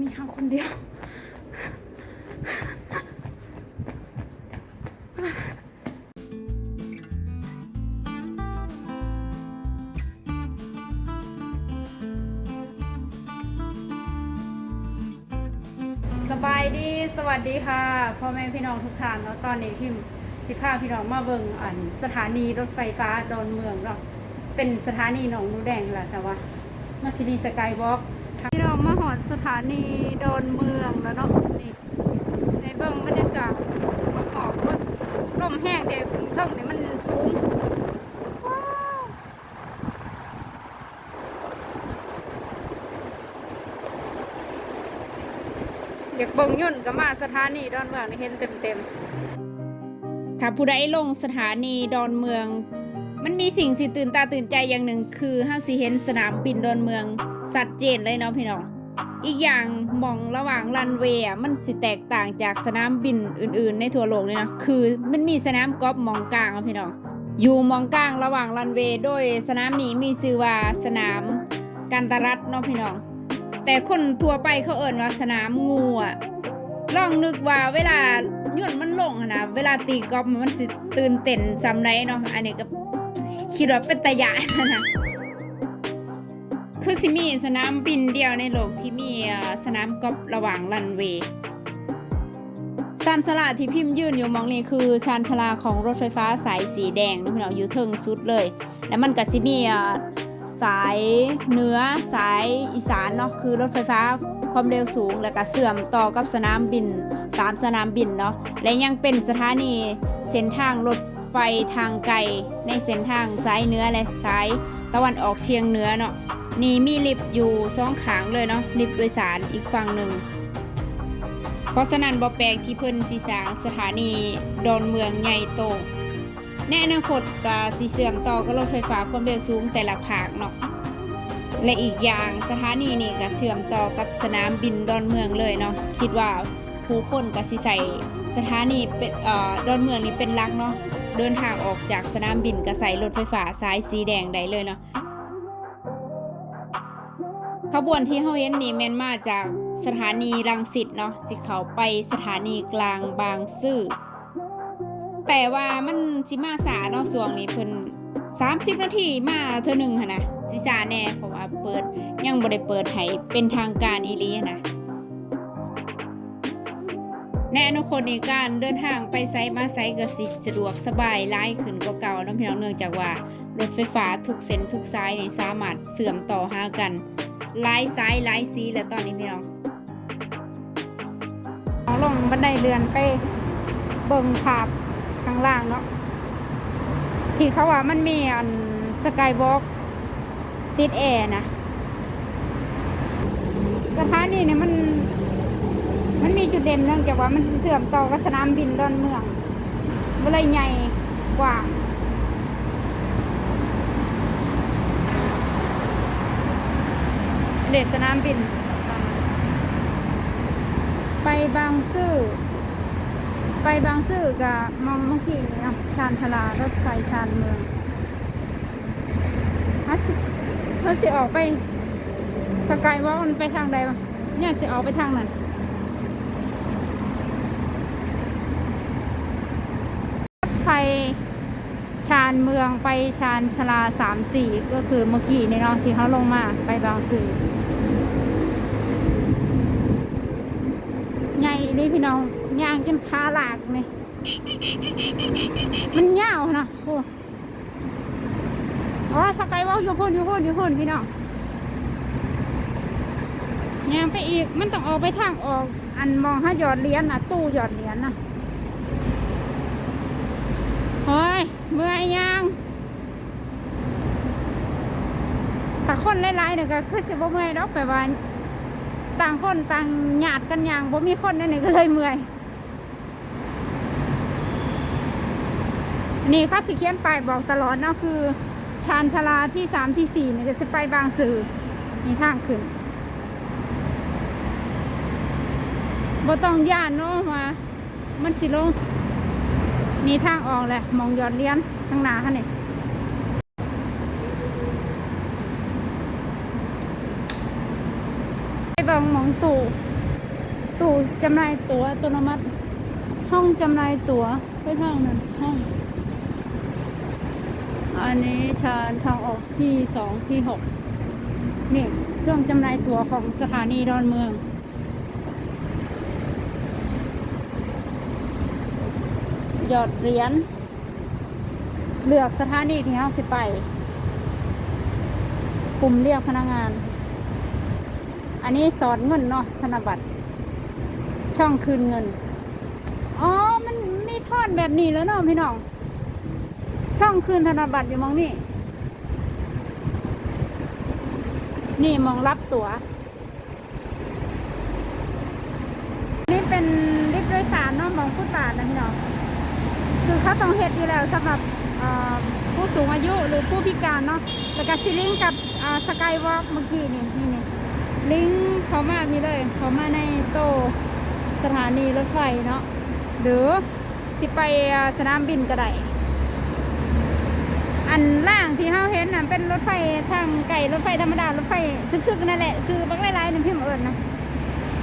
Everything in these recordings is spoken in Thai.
มีเฮาคนเดียว สบายดีสวัสดีค่ะ พ่อแม่พี่น้องทุกท่านแล้วตอนนี้พิมสิพาพี่น้องมาเบิงอันสถานีรถไฟฟ้าดอนเมืองเนาะเป็นสถานีหนองนูแดงแหละแต่ว่ามาสิมีสกายวอล์ก พี่น้องมาหอดสถานีดอนเมืองแล้วเนาะนี่ในเบิ่งบรรยากาศหอบรถลมแห้งเด็กเท่งนี่มันสูงว้าวอยากเบิ่งยุ่นก็มาสถานีดอนเมืองนี่เห็นเต็มๆถ้าผู้ใดลงสถานีดอนเมือง มันมีสิ่งที่ตื่นตาตื่นใจอย่างหนึ่งคือห้าสิเห็นสนามบินดอนเมือง สัดเจนเลยเนาะพี่น้อง อีกอย่างมองระหว่างรันเวย์มันสิแตกต่างจากสนามบินอื่น ๆ ในทั่วโลกเลยนะคือมันมีสนามกอล์ฟมองกลางพี่น้องอยู่มองกลางระหว่างรันเวย์โดยสนามนี้มีชื่อว่าสนามกันตรัตเนาะพี่น้อง แต่คนทั่วไปเขาเอ่นว่าสนามงูอะลองนึกว่าเวลายุ่นมันลงนะเวลาตีกอล์ฟมันสิตื่นเต้นซ้ำไรเนาะอันนี้ก็คิดว่าเป็นตะยานนะ คือสิมีสนามบินเดียวในโลกที่มีสนามกอล์ฟระหว่างรันเวย์ชานชลาที่พิมพ์ยื่นอยู่มองนี่คือชานชลาของรถไฟฟ้าสายสีแดงนะพี่น้องอยู่เทิงสุดเลย แล้วมันก็สิมีสายเหนือสายอีสานเนาะคือรถไฟฟ้าความเร็วสูง แล้วก็เสื่อมต่อกับสนามบินสามสนามบินเนาะและยังเป็นสถานีเส้นทางรถไฟทางไกลในเส้นทางสายเหนือและสายตะวันออกเฉียงเหนือเนาะ นี่มีลิฟต์อยู่สองขางเลยเนาะลิฟต์โดยสารอีกฝั่งหนึ่ง เพราะฉะนั้นบ่แปลกที่เพิ่นสิสางสถานีดอนเมืองใหญ่โตในอนาคตก็สิเสื่อมต่อกับรถไฟฟ้าความเร็วสูงแต่ละภาคเนาะและอีกอย่างสถานีนี่ก็เชื่อมต่อกับสนามบินดอนเมืองเลยเนาะคิดว่าผู้คนก็สิใส่สถานีเป็นเอ่อดอนเมืองนี่เป็นหลักเนาะเดินทางออกจากสนามบินก็ใส่รถไฟฟ้าสายสีแดงได้เลยเนาะ ขบวนที่เฮาเห็นนี่แม่นมาจากสถานีรังสิตเนาะสิเขาไปสถานีกลางบางซื่อแต่ว่ามันสิมาสาเนาะสวงนี้เพิ่น30 นาทีมาเธอหนึ่งหั่นนะสิสาแน่เพราะว่าเปิดยังบ่ได้เปิดให้เป็นทางการอีหลีหั้นนะในอนาคตนี้การเดินทางไปไซมาไซก็สิสะดวกสบายหลายขึ้นกว่าเก่าเนาะพี่น้องเนื่องจากว่ารถไฟฟ้าทุกเส้นทุกสายนี่สามารถเสื่อมต่อหากัน หลายสายหลายสีแล้วตอนนี้พี่น้องลงบันไดเรือนไปเบิ่งภาพข้างล่างเนาะที่เขาว่ามันมีอันสกายวอล์กติดแอร์นะสถานีเนี่ยมัน มันมีจุดเด่นเนื่องจากว่ามันเสื่อมต่อกับสนามบินดอนเมืองเวลาใหญ่กว้าง เดชสนามบิน ไปบางซื่อ ไปบางซื่อกับมองเมื่อกี้นี่ครับชานทลารถไฟชานเมืองฮัสิฮัสิออกไปสกายว่ามันไปทางใดวะเนี่ยสิออกไปทางนั้นรถไฟชานเมืองไปชานชลาสามสี่ก็คือเมื่อกี้นี่เนาะที่เขาลงมาไปบางซื่อ ใหญ่ นี่พี่น้องย่างจนขาหลากนี่มันยาวนะโอ้อ๋อสกายวอล์กอยู่พุ่นอยู่พุ่นอยู่พุ่นพี่น้องย่างไปอีกมันต้องออกไปทางออก อันมองห้าหยอดเหรียญนะตู้หยอดเหรียญนะเฮ้ยเมื่อยย่างแต่คนหลายๆเนี่ยก็คือสิบ่เมื่อยดอกไปว่า ต่างคนต่างหยาดกันอย่างบ่มีคนนั่นนี่ก็เลยเมื่อย นี่เขาสิเขียนไปบอกตลอดเนาะคือ ชานชลาที่สามที่สี่เนี่ยจะไปบางสื่อนี่ทางขึ้นบ่ต้องย่านเนาะมา มันสิลงนี่ทางออกแหละมองยอดเลี้ยนข้างหน้าค่ะนี่ บิ่งมองตู่ตู่จำหน่ายตั๋วอัตโนมัติ ห้องจำหน่ายตั๋วไปทางนั้นห้อง อันนี้ชานทางออกที่สองที่หกนี่เครื่องจำหน่ายตั๋วของสถานีดอนเมืองหยอดเหรียญเลือกสถานีที่เราสิไปปุ่มเรียกพนักงาน อันนี้สอนเงินเนาะธนบัตร ช่องคืนเงิน อ๋อ มันมีทอนแบบนี้แล้วเนาะพี่น้อง ช่องคืนธนบัตรอยู่มองนี่ นี่มองรับตัว๋ว นี่เป็นลิฟต์โดยสารเนาะมองฟุตบาทนะพี่น้อง คือเขาต้องเฮ็ดอยู่แล้วสำหรับผู้สูงอายุหรือผู้พิการเนาะแล้วก็ซิลิงก์กับสกายวอล์กเมื่อกี้นี่นี่นี่ ลิงเขามามีเลย เขามาในโตสถานีรถไฟเนาะหรือสิไปสนามบินก็ได้อันล่างที่เขาเห็นน่ะเป็นรถไฟทางไก่รถไฟธรรมดารถไฟซึกๆนั่นแหละซื้อบักไล่ๆนั่นพี่มาเอิญนะ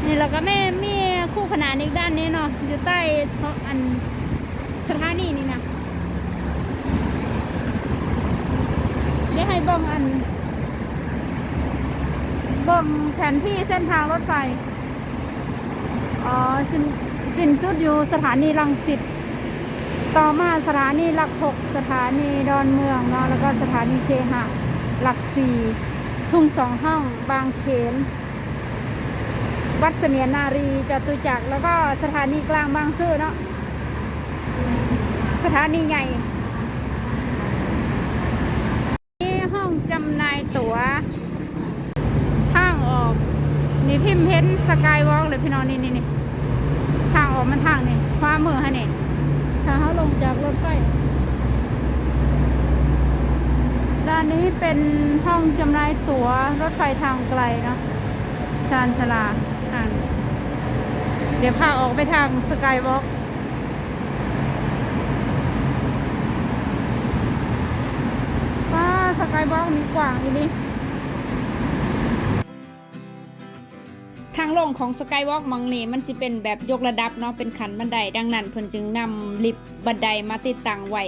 นี่แล้วก็แม่มีคู่ขนานอีกด้านนี้เนาะอยู่ใต้องอันสถานีนี่นะเดี๋ยวให้บิ่งอัน บ่งแผนที่เส้นทางรถไฟ อ๋อสิ้นสิ้นสุดอยู่สถานีรังสิต ต่อมาสถานีหลักหกสถานีดอนเมืองเนาะแล้วก็สถานีเคหะหลักสี่ทุ่งสองห้อง บางเขน วัดเสมียนนารีจตุจักร แล้วก็สถานีกลางบางซื่อเนาะ สถานีใหญ่ นี่ห้องจำหน่ายตั๋ว ทางออก นี่พิมพ์เห็น สกายวอล์กเลยพี่น้องนี่นี่นี่ทางออกมันทางนี่ขวามือฮะนี่ถ้าเขาลงจากรถไฟด้านนี้เป็นห้องจำหน่ายตั๋วรถไฟทางไกลเนาะชานชาลาอ่านเดี๋ยวพาออกไปทางสกายวอล์กว้าสกายบล็อกนี้กว้างอีนี่ ทางลงของสกายวอล์กมังนีมันสิเป็นแบบยกระดับเนาะเป็นขันบันได ดังนั้นเพิ่นจึงนำลิฟต์บันไดมาติดตั้งไว้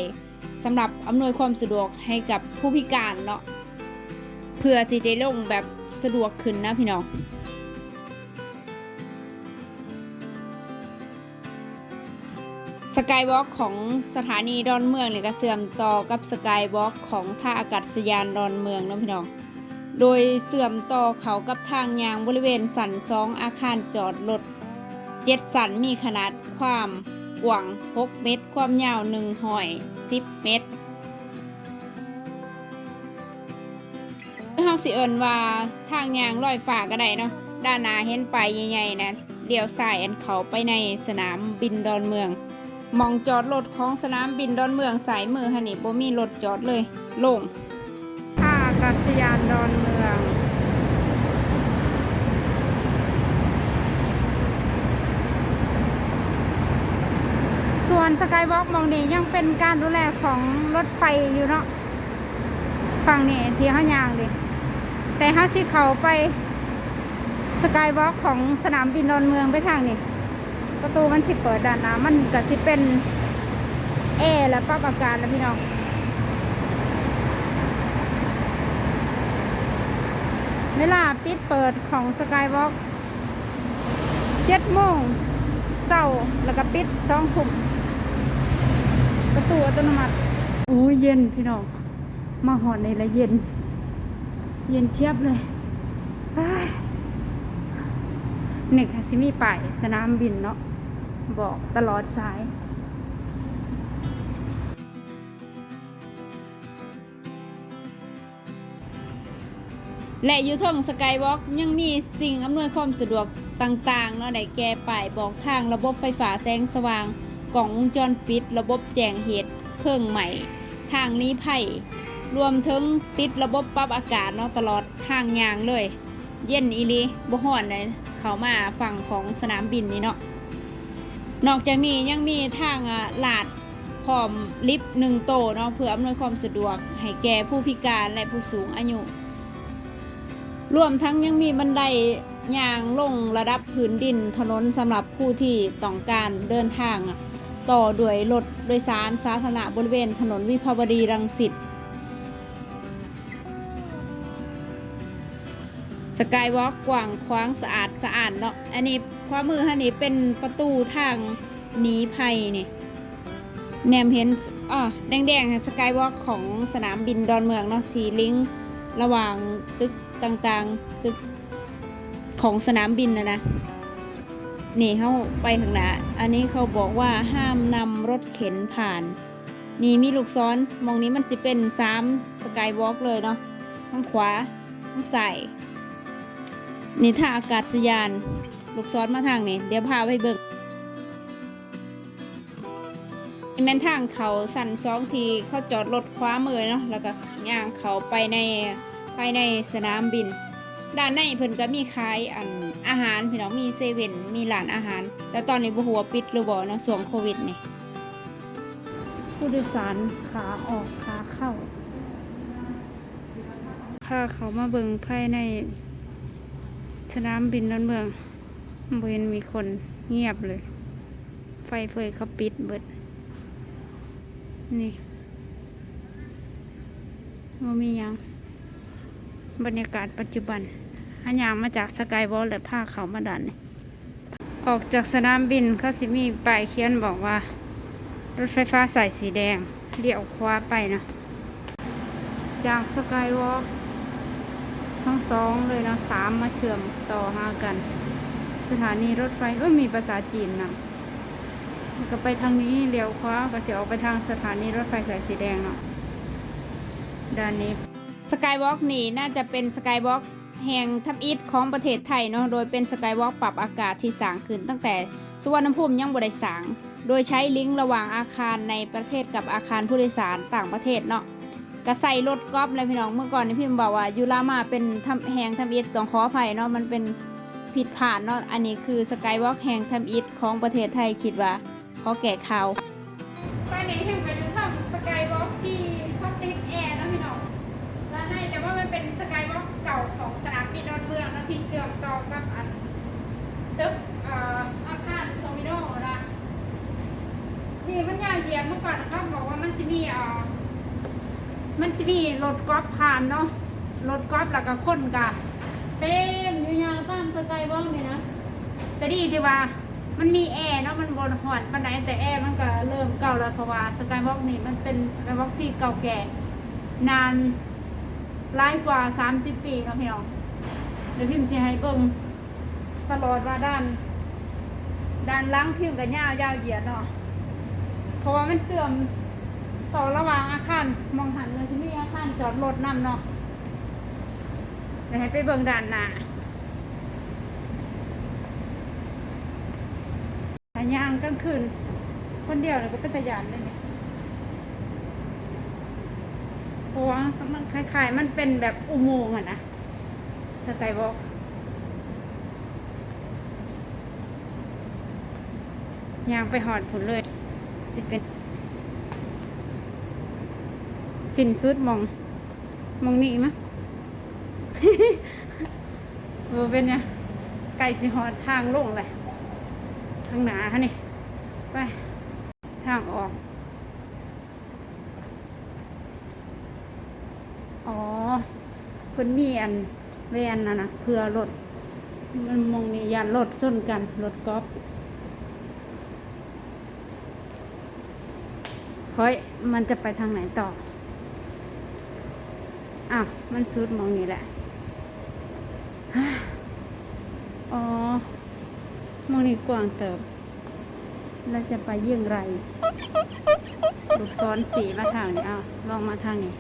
สำหรับอำนวยความสะดวกให้กับผู้พิการเนาะเพื่อที่จะลงแบบสะดวกขึ้นนะพี่น้องสกายวอล์กของสถานีดอนเมืองเนี่ยก็เสื่อมต่อกับสกายวอล์กของท่าอากาศยานดอนเมืองเนาะพี่น้อง โดยเสื่อมต่อเขากับทางยางบริเวณสันสองอาคารจอดรถเจ็ดสันมีขนาดความกว้าง 6 เมตร ความยาว1หอย 10 เมตรเฮาสิเอิ้นว่าทางยางลอยฟ้าก็ได้เนาะด้านหน้าเห็นไปใหญ่ๆนะเลี้ยวซ้ายอันเขาไปในสนามบินดอนเมือง มองจอดรถของสนามบินดอนเมืองสายมือฮะนี่บ่มีรถจอดเลยโล่ง กาศยานดอนเมืองส่วนสกายวอล์กมองนี่ยังเป็นการดูแลของรถไฟอยู่เนาะฝั่งนี้ที่ห้ายางดิแต่ห้าสิเขาไปสกายวอล์กของสนามบินดอนเมืองไปทางนี้ประตูมันสิเปิดด้านหน้ามันก็สิเป็นแอร์และปรับอากาศแล้วพี่น้อง เวลาปิดเปิดของสกายวอล์กเจ็ดโมงเศร้าแล้วก็ปิดสองทุ่มประตูอัตโนมัติโอ้เย็นพี่น้อง มาหอนในละเย็น เย็นเทียบเลยอ้ายนี่ค่ะสิมีป้ายสนามบินเนาะบอกตลอดสาย และอยู่ท่องสกายวอล์กยังมีสิ่งอำนวยความสะดวกต่างๆเนาะได้แก่ป้ายบอกทางระบบไฟฟ้าแสงสว่าง กล่องวงจรปิด ระบบแจ้งเหตุเพิ่งใหม่ ทางนี้ไผ่รวมถึงติดระบบปรับอากาศเนาะตลอดทางยางเลย เย็นอีลีบ่ฮ้อนเลยเขามาฝั่งของสนามบินนี่เนาะนอกจากนี้ยังมีทางอะลาดพร้อมลิฟต์หนึ่งโตเนาะเพื่ออำนวยความสะดวกให้แก่ผู้พิการและผู้สูงอายุ รวมทั้งยังมีบันไดยางลงระดับพื้นดินถนนสำหรับผู้ที่ต้องการเดินทาง ต่อด้วยรถโดยสารสาธารณะบริเวณถนนวิภาวดีรังสิตสกายวอล์กกว้างขวางสะอาดสะอาดเนาะอันนี้ความมือฮันนี้เป็นประตูทางหนีภัยนี่แนมเห็นอ๋อแดงๆสกายวอล์กของสนามบินดอนเมืองเนาะทีลิงก์ ระหว่างตึกต่างๆ ตึกของสนามบินนะนะนี่เขาไปข้างหน้า อันนี้เขาบอกว่าห้ามนำรถเข็นผ่าน นี่มีลูกซ้อนมองนี้มันสิเป็นสามสกายวอล์กเลยเนาะข้างขวาข้างซ้ายนี่ถ้าอากาศยาน ลูกซ้อนมาทางนี้เดี๋ยวพาไปเบิก แม่นทางเขาสั่นสองทีเขาจอดรถคว้ามือเนาะแล้วก็ย่างเขาไปในภายในสนามบิน ด้านในเพิ่นก็มีขายอันอาหารพี่น้องมีเซเว่นมีร้านอาหาร แต่ตอนนี้บ่ฮู้ว่าปิดหรือบ่เนาะช่วงโควิดนี่ผู้โดยสารขาออกขาเข้าพาเขามาเบิ่งภายในสนามบินดอนเมืองบ่เห็นมีคนเงียบเลย ไฟเฟยเขาปิดเบิด นี่ว่ามียัง บรรยากาศปัจจุบันหันยางมาจากสกายวอลและภาคเขามาดันออกจากสนามบินเขาสิมีป้ายเขียนบอกว่า รถไฟฟ้าสายสีแดงเลี้ยวขวาไปนะ จากสกายวอล์ทั้งสองเลยนะสามมาเชื่อมต่อหากัน สถานีรถไฟก็มีภาษาจีนนะ ก็ไปทางนี้เลี้ยวขวาก็เสียออกไปทางสถานีรถไฟสายสีแดงเนาะด้านนี้สกายวอล์กนี่น่าจะเป็นสกายวอล์กแห่งทับอิฐของประเทศไทยเนาะโดยเป็นสกายวอล์กปรับอากาศที่สร้างขึ้น ตั้งแต่สุวรรณภูมิยังบ่ได้สร้างโดยใช้ลิงก์ระหว่างอาคารในประเทศกับอาคารผู้โดยสารต่างประเทศเนาะก็ใส่รถกอล์ฟเลยพี่น้องเมื่อก่อนนี่พิมบอกว่ายูรามาเป็นทำแห่งทับอิฐต้องขออภัยเนาะมันเป็นผิดผ่านเนาะอันนี้คือสกายวอล์กแห่งทับอิฐของประเทศไทยคิดว่า เขาแก่เข่าวไปไหนถึงไปดูทำสกายวอล์กที่เขาติดแอร์นะพี่น้องด้านในแต่ว่ามันเป็นสกายวอล์กเก่าของสนามบินดอนเมืองนะที่เสื่อมต่อกับอันตึกอาคารโทมิโนนะนี่มันยาวเยียดเมื่อก่อนเขาบบอกว่ามันจะมีอ่อมันจะมีรถกอล์ฟผ่านเนาะรถกอล์ฟแล้วก็คนกะเต็มอยู่ยาวตามสกายวอล์กนี่นะแต่ดีที่ว่า มันมีแอร์เนาะมันบนหอดปันไดแต่แอร์มันก็เริ่มเก่าแล้วเพราะว่าสกายวอล์กนี่มันเป็นสกายวอล์กที่เก่าแก่ นานหลายกว่า 30 ปีเนาะพี่น้องเดี๋ยวพิมพ์สิให้เบิ่งตลอดว่าด้าน ด้านล้างพิมพ์กับยาวยาวเหยียดเนาะเพราะว่ามันเสื่อมต่อระหว่างอาคารมองหันเลยที่มีอาคารจอดรถนำเนาะเดี๋ยวให้ไปเบิ่งด้านหน้า หาย่างกลางคืน คนเดียวเลยก็เป็นตะยานเลยเนี่ยเพราะว่ามันคล้ายๆ มันเป็นแบบอุโมงค์อะนะสกายวอล์กยางไปหอดผลเลยสิเป็น สินสุดมอง มองนี่มะโบเป็นเนี่ยไก่สิหอดทางลงเลย ทางหนาค่ะนี่ ไป ทางออก อ๋อเพิ่นมีอันแวนนะนะเพื่อรถมันมองนี่ยานรถส้นกันรถกอล์ฟเฮ้ย มันจะไปทางไหนต่อ อ้าว มันสุดมองนี่แหละ อ๋อ มองนี่กว้างเติบแล้วจะไปเยี่ยงไร ลูกซ้อนสีมาทางนี้เอาลองมาทางนี้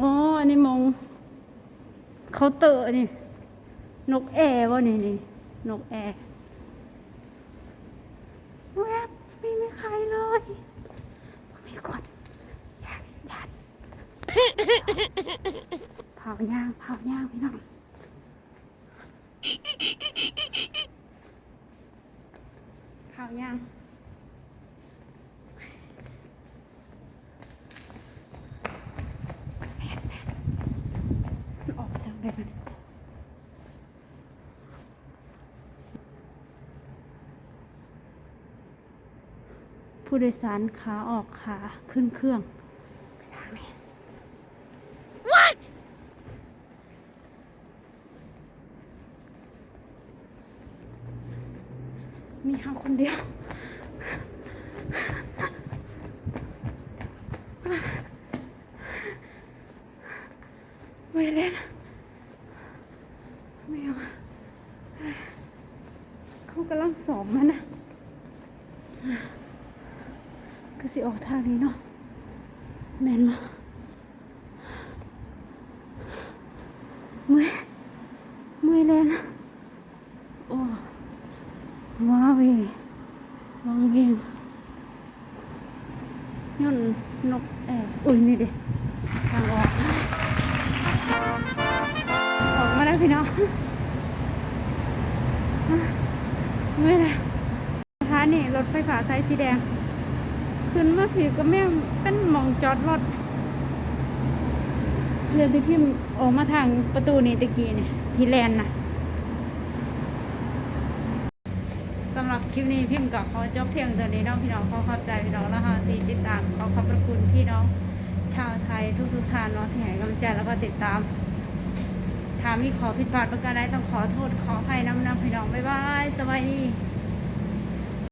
อ๋อ อันนี้มองเคาเตอนี่ นกแอร์วะนี่นี่ นกแอร์แวบไม่มีใครเลยมีคนยันยันเผาย่างเผาย่างพี่น้อง บยัผู้โดยสารขาออกขาขึ้นเครื่อง คนเดียว ไม่เล่น ไม่เอาเขากำลังสอบมันนะก็สิออกทางนี้เนาะแมนมาเมื่อยเมื่อยเล่น นีรถไฟฟ้าสายสีแดง ขึ้นมาผีก็แม่งเป็นมองจอดรถเรือที่พิมออกมาทางประตูนี่ตะกี้เนี่ยที่แลนนะสำหรับคลิปนี้พิมพ์กับเขอจบเพียงตัวนี้น้องพี่น้องขอขอบใจพี่น้องแล้วค่ะที่ติดตามขอขอบพระคุณพี่น้องชาวไทยทุกๆท่านเนาะที่ให้กำลังใจแล้วก็ติดตามถ้ามีขอผิดพลาดประการใดต้องขอโทษขออภัยน้ำน้ำพี่น้องบ๊ายบายสวัสดี